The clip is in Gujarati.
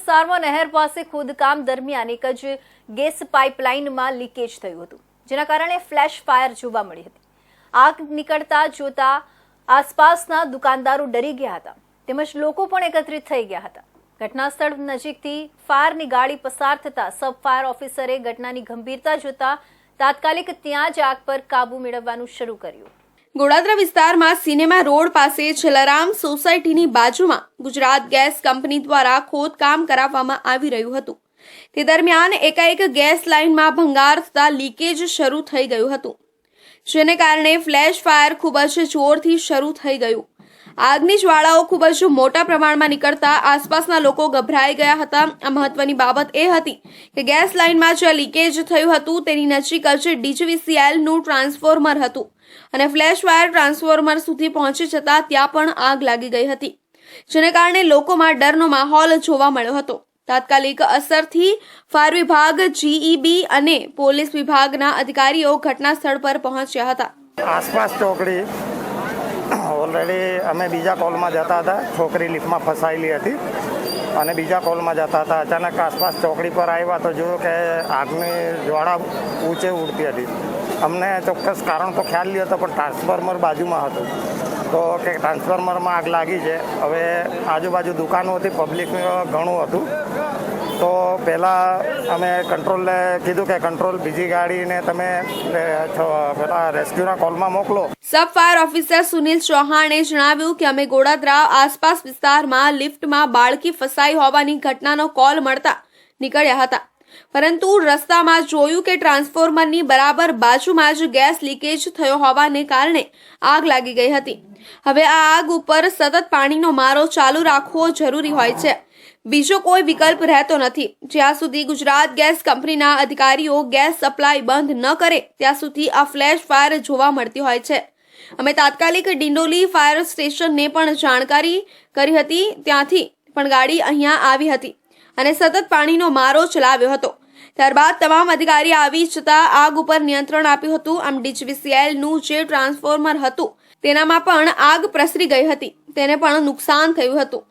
વિસ્તારમાં નહેર પાસે ખોદકામ દરમિયાન એક જ ગેસ પાઇપલાઇનમાં લીકેજ થયું હતું, જેના કારણે ફ્લેશ ફાયર જોવા મળી હતી. આગ નીકળતા જોતા આસપાસના દુકાનદારો ડરી ગયા હતા, તેમજ લોકો પણ એકત્રિત થઈ ગયા હતા. ઘટના સ્થળ નજીકથી ફાયરની ગાડી પસાર થતા સબ ફાયર ઓફિસરે ઘટનાની ગંભીરતા જોતા તાત્કાલિક ત્યાં જ આગ પર કાબુ મેળવવાનું શરૂ કર્યું. ગોડાદરા વિસ્તારમાં સિનેમા રોડ પાસે છલરામ સોસાયટીની બાજુમાં ગુજરાત ગેસ કંપની દ્વારા ખોદકામ કરાવવામાં આવી રહ્યું હતું. તે દરમિયાન એકાએક ગેસ લાઇનમાં ભંગાર થતા લીકેજ શરૂ થઈ ગયું હતું. જેને કારણે ફ્લેશ ફાયર ખૂબ જ જોરથી શરૂ થઈ ગયું. આગની જ્વાળાઓ ખૂબ જ મોટા પ્રમાણમાં નીકળતા આસપાસના લોકો ગભરાઈ ગયા હતા. આ મહત્વની બાબત એ હતી કે ગેસ લાઇનમાં જે લીકેજ થયું હતું, તેની નજીક જ ડીજીવીસીએલનું ટ્રાન્સફોર્મર હતું અને ફ્લેશ વાયર ટ્રાન્સફોર્મર સુધી પહોંચી જતા ત્યાં પણ આગ લાગી ગઈ હતી, જેને કારણે લોકોમાં ડરનો માહોલ જોવા મળ્યો હતો. તાત્કાલિક અસરથી ફાયર વિભાગ, જીઈબી અને પોલીસ વિભાગના અધિકારીઓ ઘટના સ્થળ પર પહોંચ્યા હતા. આસપાસ ચોકડી ઓલરેડી અમે બીજા કોલમાં જતા હતા. છોકરી લિફ્ટમાં ફસાયેલી હતી. અને બીજા કોલમાં જતા હતા. અચાનક આસપાસ ચોકડી પર આવ્યા તો જોયું કે આગની જ્વાળા ઊંચે ઉડતી હતી. અમને ચોક્કસ કારણ તો ખ્યાલ નહીં હતો પણ ટ્રાન્સફોર્મર બાજુમાં હતું. તો કે ટ્રાન્સફોર્મરમાં આગ લાગી છે. હવે આજુબાજુ દુકાનો હતી પબ્લિક ઘણું હતું. તો પહેલાં અમે કંટ્રોલને કીધું કે કંટ્રોલ બીજી ગાડીને તમે પેલા રેસ્ક્યુના કોલમાં મોકલો. સબ ફાયર ઓફિસર સુનિલ ચૌહાણે જણાવ્યું કે અમે ગોડાદરા આસપાસ વિસ્તારમાં લિફ્ટમાં બાળકી ફસાઈ હોવાની ઘટનાનો કોલ મળતા નીકળ્યા હતા. પરંતુ રસ્તામાં જોયું કે ટ્રાન્સફોર્મરની બરાબર બાજુમાં જ ગેસ લીકેજ થયો હોવાને કારણે આગ લાગી ગઈ હતી. હવે આ આગ ઉપર સતત પાણીનો મારો ચાલુ રાખવો જરૂરી હોય છે. બીજો કોઈ વિકલ્પ રહેતો નથી. જ્યાં સુધી ગુજરાત ગેસ કંપનીના અધિકારીઓ ગેસ સપ્લાય બંધ ન કરે, ત્યાં સુધી આ ફ્લેશ ફાયર જોવા મળતી હોય છે. અમે તાત્કાલિક ડિંડોલી ફાયર સ્ટેશનને પણ જાણકારી કરી હતી, ત્યાંથી પણ ગાડી અહીંયા આવી હતી અને સતત પાણીનો મારો ચલાવ્યો હતો. ત્યારબાદ તમામ અધિકારી આવી જતા આગ ઉપર નિયંત્રણ આપ્યું હતું. આમ ડીજીવીસીએલનું જે ટ્રાન્સફોર્મર હતું, તેનામાં પણ આગ પ્રસરી ગઈ હતી. તેને પણ નુકસાન થયું હતું.